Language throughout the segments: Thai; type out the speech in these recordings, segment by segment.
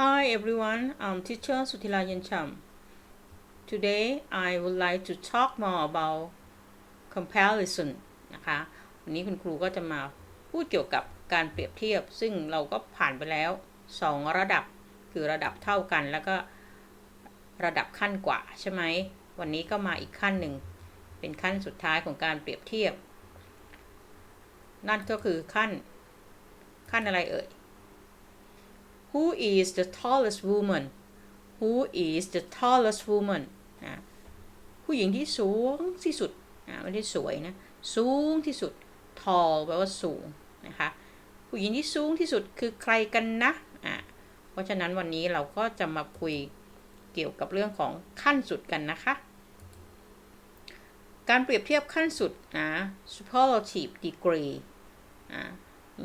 Hi everyone, I'm teacher Sutila Yancham. Today I would like to talk more about comparison นะคะ วันนี้คุณครูก็จะมาพูดเกี่ยวกับการเปรียบเทียบ ซึ่งเราก็ผ่านไปแล้ว 2 ระดับ คือระดับเท่ากัน แล้วก็ระดับขั้นกว่าใช่ไหม วันนี้ก็มาอีกขั้นหนึ่ง เป็นขั้นสุดท้ายของการเปรียบเทียบ นั่นก็คือขั้น ขั้นอะไรเอ่ย Who is the tallest woman Who is the tallest woman นะผู้หญิงที่สูงที่สุดนะไม่ได้สวยนะ สูงที่สุด tall แปลว่าสูงนะคะ ผู้หญิงที่สูงที่สุดคือใครกันนะอะเพราะฉะนั้นวันนี้เราก็จะมาคุยเกี่ยวกับเรื่องของขั้นสุดกันนะคะ การเปรียบเทียบขั้นสุดนะ superlative degree อะ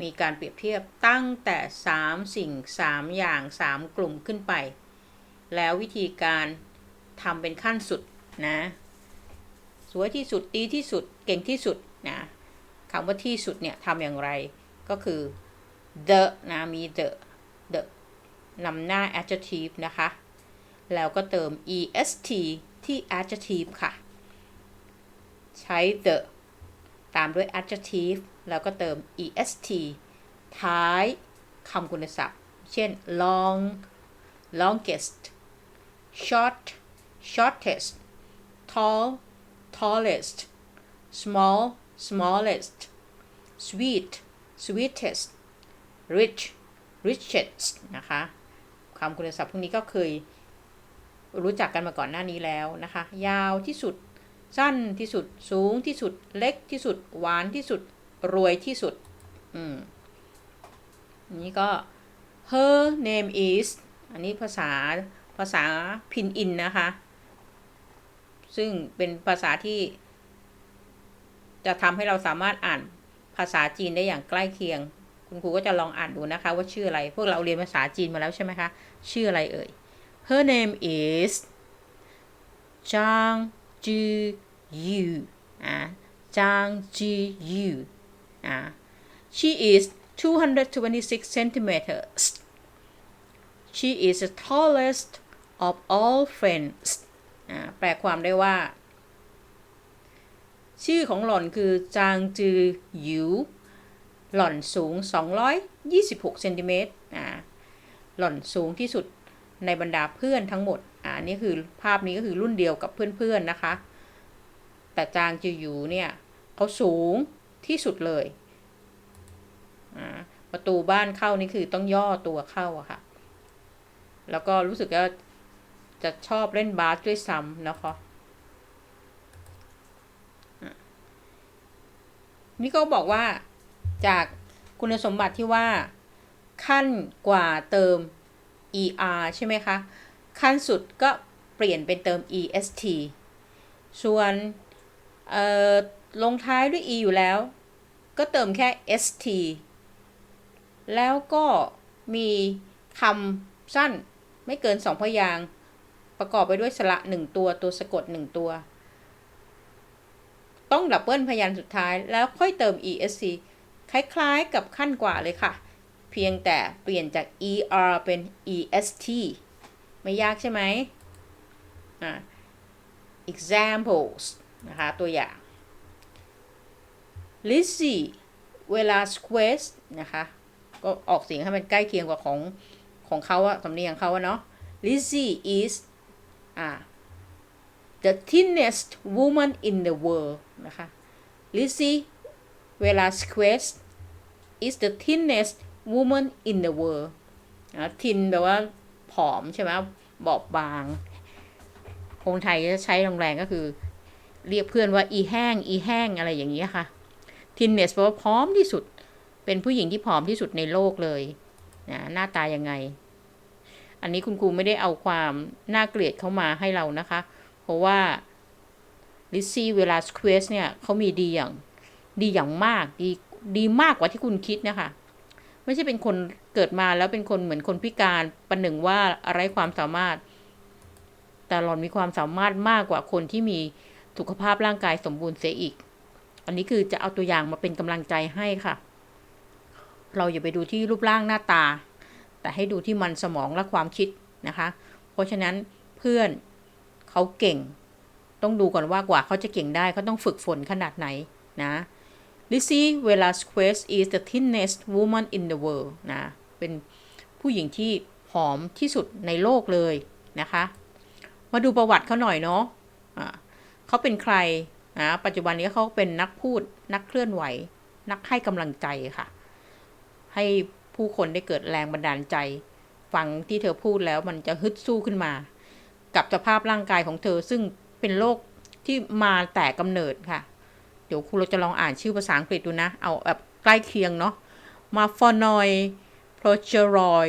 มีการเปรียบเทียบตั้งแต่ 3 สิ่ง 3 อย่าง 3 กลุ่มขึ้นไป แล้ววิธีการทำเป็นขั้นสุดนะสวยที่สุดดีที่สุดเก่งที่สุดนะคำว่าที่สุดเนี่ยทำอย่างไรก็คือ the นะมี the the นำหน้า adjective นะคะ แล้วก็เติม est ที่ adjective ค่ะ ใช้ the ตามด้วย adjective แล้วก็เติม est ท้ายคำคุณศัพท์ เช่น long longest short shortest tall tallest small smallest sweet sweetest rich richest นะคะคำคุณศัพท์พวกนี้ก็เคยรู้จักกันมาก่อนหน้านี้แล้วนะคะ ยาวที่สุด สั้นที่สุด สูงที่สุด เล็กที่สุด หวานที่สุด รวยที่สุด อืมนี้ก็ her name is อันนี้ภาษาภาษาพินอินนะคะ ซึ่งเป็นภาษาที่ จะทำให้เราสามารถอ่านภาษาจีนได้อย่างใกล้เคียง คุณครูก็จะลองอ่านดูนะคะ ว่าชื่ออะไร พวกเราเรียนภาษาจีนมาแล้วใช่ไหมคะ ชื่ออะไรเอ่ย her name is จางจือ ยูอะจางจือยูอะ she is 226 centimeters she is the tallest of all friends อะแปลความได้ว่า ชื่อของหล่อนคือจางจือหยูหล่อนสูง 226เซนติเมตรอ่าหล่อนสูงที่สุดในบรรดาเพื่อนทั้งหมด อ่านี่คือภาพนี้ก็คือรุ่นเดียวกับเพื่อนๆนะคะ แต่จางจือหยูเนี่ยเขาสูงที่สุดเลยอ่าประตูบ้านเข้านี่คือต้องย่อตัวเข้าอะค่ะ แล้วก็รู้สึกว่าจะชอบเล่นบาสด้วยซ้ำนะคะนี่ก็บอกว่าจากคุณสมบัติที่ว่าขั้นกว่าเติม er ใช่ไหมคะ ขั้นสุดก็เปลี่ยนเป็นเติม est ส่วน ลงท้ายด้วย e อยู่แล้ว ก็เติมแค่ st แล้วก็มีคำสั้นไม่เกินสองพยางประกอบไปด้วยสระหนึ่งตัวตัวสะกดหนึ่งตัว ต้องดับเบิลพยานสุดท้ายแล้วค่อยเติม esc คล้ายๆกับขั้นกว่าเลยค่ะ เพียงแต่เปลี่ยนจาก er เป็น est ไม่ยากใช่ไหมอ่า examples นะคะตัวอย่าง Lizzie เวลา squeeze นะคะ ก็ออกเสียงให้มันใกล้เคียงกับของของเขาอะสำเนียงเขาอะเนาะ Lizzie is อ่า the thinnest woman in the world นะคะ Lizzie เวลา squeeze is the thinnest woman in the world นะ thin แปลว่าผอมใช่ไหมบอบบางคนไทยจะใช้แรงๆก็คือ เรียกเพื่อนว่าอีแห้งอีแห้งอะไรอย่างนี้ค่ะ thinness แปลว่าพร้อมที่สุด เป็นผู้หญิงที่ผอมที่สุดในโลกเลยนะหน้าตายังไง อันนี้คุณครูไม่ได้เอาความน่าเกลียดเข้ามาให้เรานะคะ เพราะว่าลิซซี่เวลาสควสเนี่ยเขามีดีอย่างดีอย่างมากดีดีมากกว่าที่คุณคิดนะคะ ไม่ใช่เป็นคนเกิดมาแล้วเป็นคนเหมือนคนพิการประหนึ่งว่าอะไรความสามารถ แต่หล่อนมีความสามารถมากกว่าคนที่มี สุขภาพร่างกายสมบูรณ์เสียอีก อันนี้คือจะเอาตัวอย่างมาเป็นกำลังใจให้ค่ะ เราอย่าไปดูที่รูปร่างหน้าตา แต่ให้ดูที่มันสมองและความคิดนะคะ เพราะฉะนั้นเพื่อนเขาเก่ง ต้องดูก่อนว่ากว่าเขาจะเก่งได้เขาต้องฝึกฝนขนาดไหนนะ Lizzie Velasquez is the thinnest woman in the world นะ เป็นผู้หญิงที่ผอมที่สุดในโลกเลยนะคะ มาดูประวัติเขาหน่อยเนาะะ เขาเป็นใครนะปัจจุบันนี้เขาเป็นนักพูดนักเคลื่อนไหว นักให้กำลังใจค่ะ ให้ผู้คนได้เกิดแรงบันดาลใจ ฟังที่เธอพูดแล้วมันจะฮึดสู้ขึ้นมา กับสภาพร่างกายของเธอซึ่งเป็นโรคที่มาแต่กำเนิดค่ะ เดี๋ยวครูเราจะลองอ่านชื่อภาษาอังกฤษดูนะ เอาแบบใกล้เคียงเนาะมาฟอนอยโปรเจรอย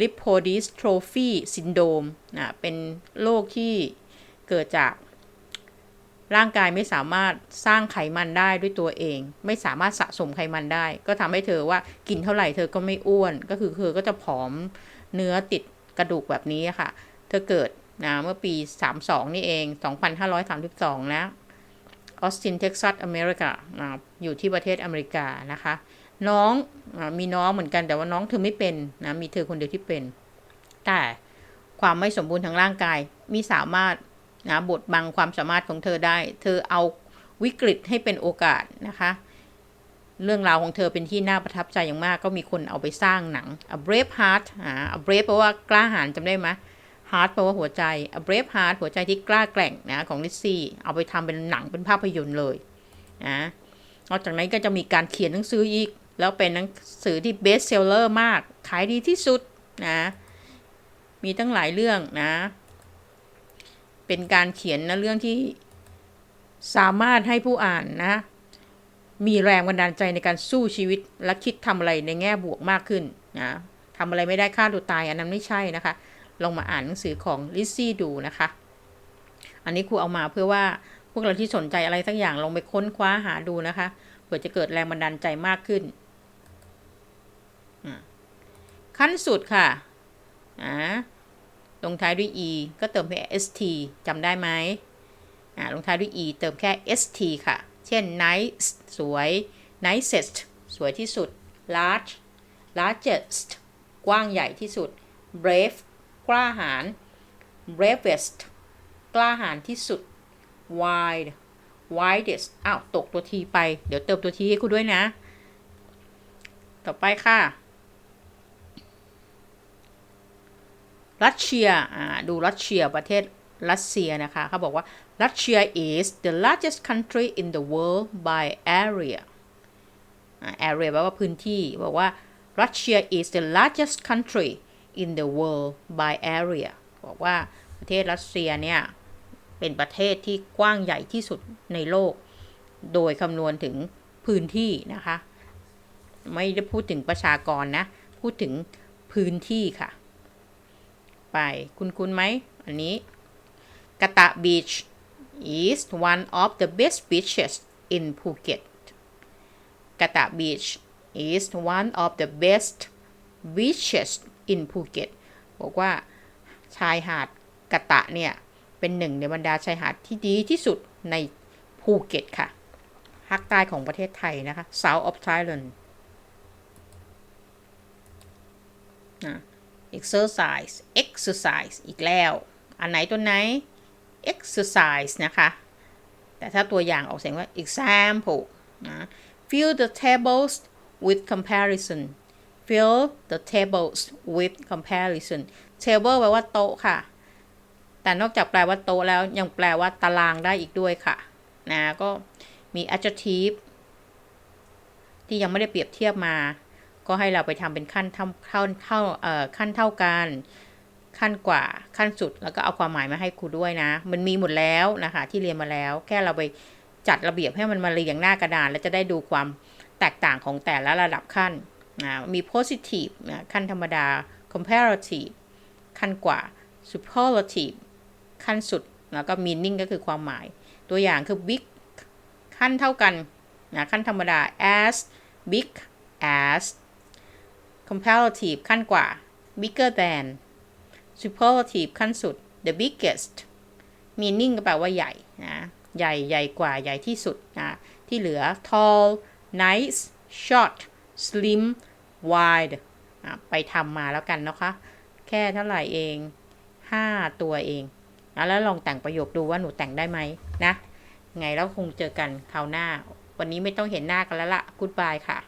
ลิปโพดิสโทรฟีซินโดมนะเป็นโรคที่เกิดจาก ร่างกายไม่สามารถสร้างไขมันได้ด้วยตัวเอง ไม่สามารถสะสมไขมันได้ ก็ทำให้เธอว่ากินเท่าไหร่เธอก็ไม่อ้วน ก็คือเธอก็จะผอมเนื้อติดกระดูกแบบนี้ค่ะ เธอเกิดนะเมื่อปี 32 นี่เอง 2532 นะออสตินเท็กซัสอเมริกานะอยู่ที่ประเทศอเมริกานะคะ น้องมีน้องเหมือนกันแต่ว่าน้องเธอไม่เป็นนะมีเธอคนเดียวที่เป็น แต่ความไม่สมบูรณ์ทางร่างกายมีสามารถ นะบทบังความสามารถของเธอได้ เธอเอาวิกฤตให้เป็นโอกาสนะคะ เรื่องราวของเธอเป็นที่น่าประทับใจอย่างมากก็มีคนเอาไปสร้างหนัง A Brave Heart อ่า A Brave แปลว่ากล้าหาญจำได้ไหม Heart แปลว่าหัวใจ A Brave Heart หัวใจที่กล้าแกร่งนะของลิซซี่เอาไปทำเป็นหนังเป็นภาพยนตร์เลยนะนอกจากนั้นก็จะมีการเขียนหนังสืออีก แล้วเป็นหนังสือที่เบสเซลเลอร์มาก ขายดีที่สุดนะมีตั้งหลายเรื่องนะ เป็นการเขียนนะเรื่องที่สามารถให้ผู้อ่านนะ มีแรงบันดาลใจในการสู้ชีวิตและคิดทำอะไรในแง่บวกมากขึ้นนะทำอะไรไม่ได้ฆ่าตัวตายอันนั้นไม่ใช่นะคะ ลองมาอ่านหนังสือของลิซซี่ดูนะคะ อันนี้ครูเอามาเพื่อว่าพวกเราที่สนใจอะไรสักอย่างลองไปค้นคว้าหาดูนะคะเผื่อจะเกิดแรงบันดาลใจมากขึ้น ขั้นสุดค่ะอ่า ลงท้ายด้วย e ก็เติมแค่ st จำได้ไหมอ่าลงท้ายด้วย e เติมแค่ st ค่ะ เช่น nice สวย nicest สวยที่สุด large largest กว้างใหญ่ที่สุด brave กล้าหาญ bravest กล้าหาญที่สุด wide widest อ้าว ตกตัวทีไป เดี๋ยวเติมตัวทีให้คุณด้วยนะ ต่อไปค่ะ รัสเซียดูรัสเซียประเทศรัสเซียนะคะเขาบอกว่ารัสเซีย is the largest country in the world by area area แปลว่าพื้นที่ บอกว่ารัสเซีย is the largest country in the world by area บอกว่าประเทศรัสเซียเนี่ย เป็นประเทศที่กว้างใหญ่ที่สุดในโลก โดยคำนวณถึงพื้นที่นะคะ ไม่ได้พูดถึงประชากรนะ พูดถึงพื้นที่ค่ะ ไป คุณคุณไหม อันนี้กะตะ beach is one of the best beaches in Phuket กะตะ beach is one of the best beaches in Phuket บอกว่าชายหาดกะตะเนี่ย เป็นหนึ่งในบรรดาชายหาดที่ดีที่สุดในภูเก็ตค่ะภาคใต้ของประเทศไทยนะคะ South of Thailand นะ exercise exercise อีกแล้ว อันไหนตัวไหน exercise นะคะแต่ถ้าตัวอย่างออกเสียงว่า example นะ fill the tables with comparison fill the tables with comparison table แปลว่าโต๊ะค่ะ แต่นอกจากแปลว่าโต๊ะแล้วยังแปลว่าตารางได้อีกด้วยค่ะ นะ ก็มี adjective ที่ยังไม่ได้เปรียบเทียบมา ก็ให้เราไปทำเป็นขั้นเท่าเท่าเท่าเอ่อขั้นเท่ากันขั้นกว่าขั้นสุดแล้วก็เอาความหมายมาให้ครูด้วยนะ มันมีหมดแล้วนะคะ ที่เรียนมาแล้ว แค่เราไปจัดระเบียบให้มันมาเรียงหน้ากระดาน แล้วจะได้ดูความแตกต่างของแต่ละระดับขั้นนะมี positive นะขั้นธรรมดา comparative ขั้นกว่า superlative ขั้นสุดแล้วก็ meaning ก็คือความหมาย ตัวอย่างคือ big ขั้นเท่ากันนะขั้นธรรมดา as big as comparative ขั้นกว่า bigger than superlative ขั้นสุด the biggest meaning ก็แปลว่าใหญ่นะใหญ่ใหญ่กว่าใหญ่ที่สุดนะที่เหลือ tall nice short slim wide อะไปทำมาแล้วกันนะคะ แค่เท่าไหร่เอง 5 ตัวเองอะแล้วลองแต่งประโยคดูว่าหนูแต่งได้ไหมนะ ไงแล้วคงเจอกันคราวหน้า วันนี้ไม่ต้องเห็นหน้ากันแล้วละกูดบายค่ะ